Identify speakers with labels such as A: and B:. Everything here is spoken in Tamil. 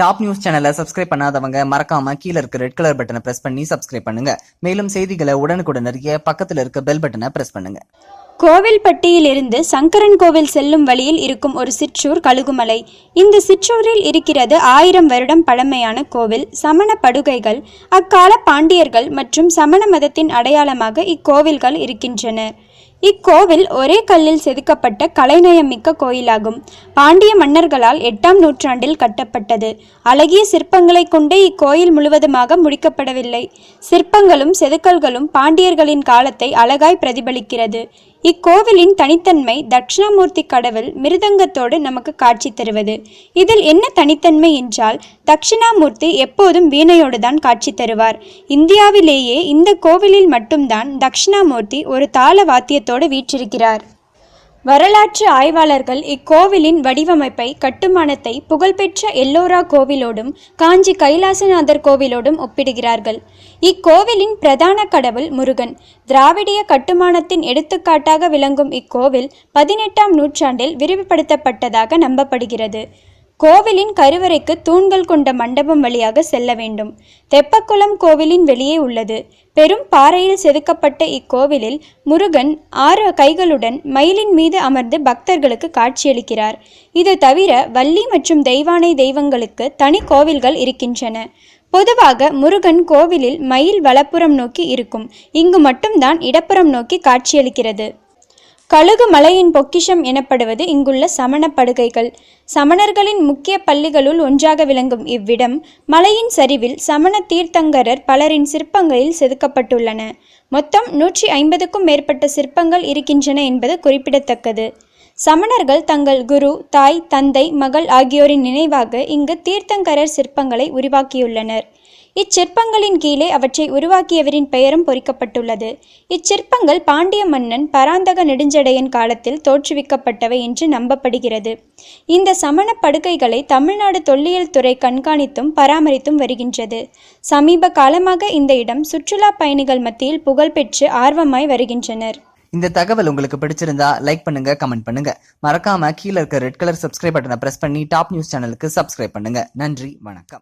A: டாப் நியூஸ் சேனலை சப்ஸ்கிரைப் பண்ணாதவங்க மறக்காம கீழே இருக்க ரெட் கலர் பட்டனை பிரஸ் பண்ணி சப்ஸ்கிரைப் பண்ணுங்க. மேலும் செய்திகளை உடனுக்குடன் அறிய பக்கத்தில் இருக்க பெல் பட்டனை பிரஸ் பண்ணுங்க.
B: கோவில்பட்டியிலிருந்து சங்கரன் கோவில் செல்லும் வழியில் இருக்கும் ஒரு சிற்றூர் கழுகுமலை. இந்த சிற்றூரில் இருக்கிறது ஆயிரம் வருடம் பழமையான கோவில். சமண படுகைகள் அக்கால பாண்டியர்கள் மற்றும் சமண மதத்தின் அடையாளமாக இக்கோவில்கள் இருக்கின்றன. இக்கோவில் ஒரே கல்லில் செதுக்கப்பட்ட கலைநயமிக்க கோயிலாகும். பாண்டிய மன்னர்களால் எட்டாம் நூற்றாண்டில் கட்டப்பட்டது. அழகிய சிற்பங்களை கொண்டே இக்கோயில் முழுவதுமாக முடிக்கப்படவில்லை. சிற்பங்களும் செதுக்கல்களும் பாண்டியர்களின் காலத்தை அழகாய் பிரதிபலிக்கிறது. இக்கோவிலின் தனித்தன்மை தட்சிணாமூர்த்தி கடவுள் மிருதங்கத்தோடு நமக்கு காட்சி தருவது. இதில் என்ன தனித்தன்மை என்றால் தட்சிணாமூர்த்தி எப்போதும் வீணையோடு தான் காட்சி தருவார். இந்தியாவிலேயே இந்த கோவிலில் மட்டும்தான் தட்சிணாமூர்த்தி ஒரு தாள வாத்தியத்தோடு வீற்றிருக்கிறார். வரலாற்று ஆய்வாளர்கள் இக்கோவிலின் வடிவமைப்பை கட்டுமானத்தை புகழ்பெற்ற எல்லோரா கோவிலோடும் காஞ்சி கைலாசநாதர் கோவிலோடும் ஒப்பிடுகிறார்கள். இக்கோவிலின் பிரதான கடவுள் முருகன். திராவிடிய கட்டுமானத்தின் எடுத்துக்காட்டாக விளங்கும் இக்கோவில் பதினெட்டாம் நூற்றாண்டில் விரிவுபடுத்தப்பட்டதாக நம்பப்படுகிறது. கோவிலின் கருவறைக்கு தூண்கள் கொண்ட மண்டபம் வழியாக செல்ல வேண்டும். தெப்பக்குளம் கோவிலின் வெளியே உள்ளது. பெரும் பாறையில் செதுக்கப்பட்ட இக்கோவிலில் முருகன் ஆறு கைகளுடன் மயிலின் மீது அமர்ந்து பக்தர்களுக்கு காட்சியளிக்கிறார். இது தவிர வள்ளி மற்றும் தெய்வானை தெய்வங்களுக்கு தனி கோவில்கள் இருக்கின்றன. பொதுவாக முருகன் கோவிலில் மயில் வலப்புறம் நோக்கி இருக்கும். இங்கு மட்டும்தான் இடப்புறம் நோக்கி காட்சியளிக்கிறது. கழுகு மலையின் பொக்கிஷம் எனப்படுவது இங்குள்ள சமண படுகைகள். சமணர்களின் முக்கிய பள்ளிகளுள் ஒன்றாக விளங்கும் இவ்விடம் மலையின் சரிவில் சமண தீர்த்தங்கரர் பலரின் சிற்பங்களில் செதுக்கப்பட்டுள்ளன. மொத்தம் நூற்றி ஐம்பதுக்கும் மேற்பட்ட சிற்பங்கள் இருக்கின்றன என்பது குறிப்பிடத்தக்கது. சமணர்கள் தங்கள் குரு தாய் தந்தை மகள் ஆகியோரின் நினைவாக இங்கு தீர்த்தங்கரர் சிற்பங்களை உருவாக்கியுள்ளனர். இச்சிற்பங்களின் கீழே அவற்றை உருவாக்கியவரின் பெயரும் பொறிக்கப்பட்டுள்ளது. இச்சிற்பங்கள் பாண்டிய மன்னன் பராந்தக நெடுஞ்சடையன் காலத்தில் தோற்றுவிக்கப்பட்டவை என்று நம்பப்படுகிறது. இந்த சமண படுகைகளை தமிழ்நாடு தொல்லியல் துறை கண்காணித்தும் பராமரித்தும் வருகின்றது. சமீப காலமாக இந்த இடம் சுற்றுலா பயணிகள் மத்தியில் புகழ்பெற்று ஆர்வமாய் வருகின்றனர்.
A: இந்த தகவல் உங்களுக்கு பிடிச்சிருந்தா லைக் பண்ணுங்க கமெண்ட் பண்ணுங்க. மறக்காம கீழ இருக்க ரெட் கலர் சப்ஸ்கிரைப் பட்டனை பிரஸ் பண்ணி டாப் நியூஸ் சேனலுக்கு சப்ஸ்கிரைப் பண்ணுங்க. நன்றி வணக்கம்.